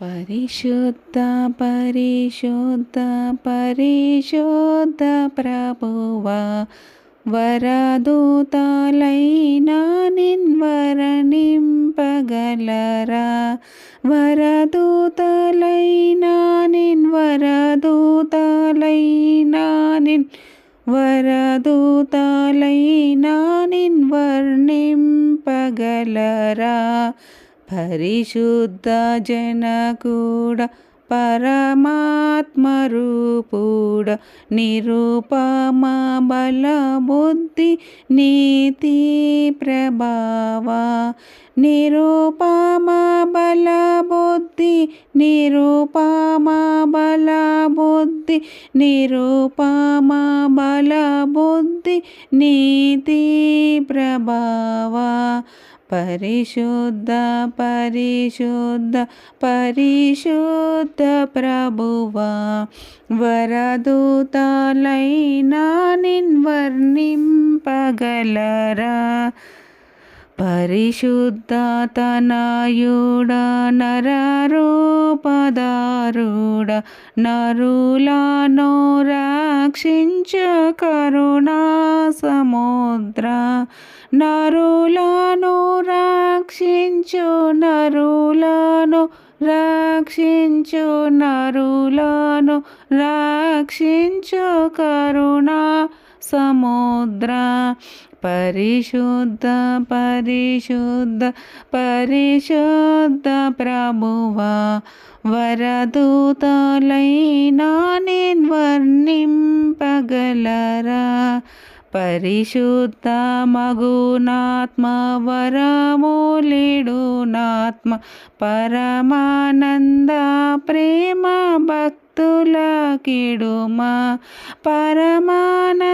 పరిశుద్ధ పరిశుద్ధ పరిశుద్ధ ప్రభువా వరదూతలైనా నిన్వరణింపగలరా. వరదూతలైనా నిన్వరదూతలైనా నిన్ వరదూతలైనా నిన్వర్ణింపగలరా. परिशुद्ध जनकूड परमात्मरूपड निरूपलबुद्धि नीतिप्रभावा निरूपमबलबुद्धि निरुपमबलबुद्धि निरुपमबलबुद्धि नीतिप्रभावा పరిశుద్ధ పరిశుద్ధ పరిశుద్ధ ప్రభువా. వరదూతాలైనా నిన్వర్ణింపగలరా. పరిశుద్ధ తనయుడ నరరూపదారుడ నరులను రక్షించు కరుణా సముద్ర నరులను రక్షించు నరులను రక్షించు నరులను రక్షించు కరుణ సముద్ర పరిశుద్ధ పరిశుద్ధ పరిశుద్ధ ప్రభువా వరదూతలైనా నిన్వర్ణింపగలరా పరిశుద్ధ మగునాత్మ వరమూలిడునాత్మ పరమానంద ప్రేమ భక్తుల కిడుమా పరమానంద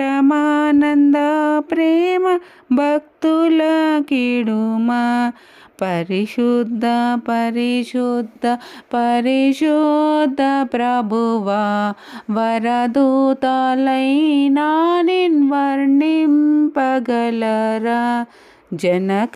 పరమానంద ప్రేమ భక్తుల కిడుమా పరిశుద్ధ పరిశుద్ధ పరిశుద్ధ ప్రభువా వరదూతలైనా నిన్వర్ణింపగలరా జనక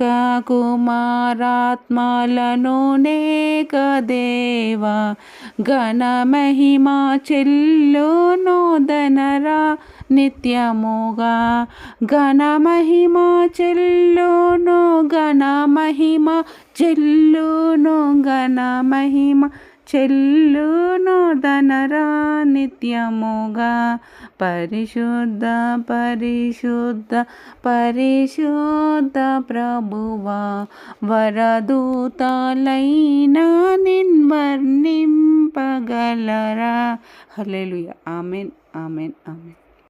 కుమారాత్మలను నేక దేవా ఘన మహిమా చెల్లును దనరా నిత్యముగా. ఘన మహిమ చెల్లును ఘన మహిమ చెల్లును ఘన మహిమ చెల్లును నిత్యముగా పరిశుద్ధ పరిశుద్ధ పరిశుద్ధ ప్రభువా వరదూతలైనా నిన్వర్ణింపగలరా హలేలుయ ఆమెన్ ఆమెన్ ఆమెన్.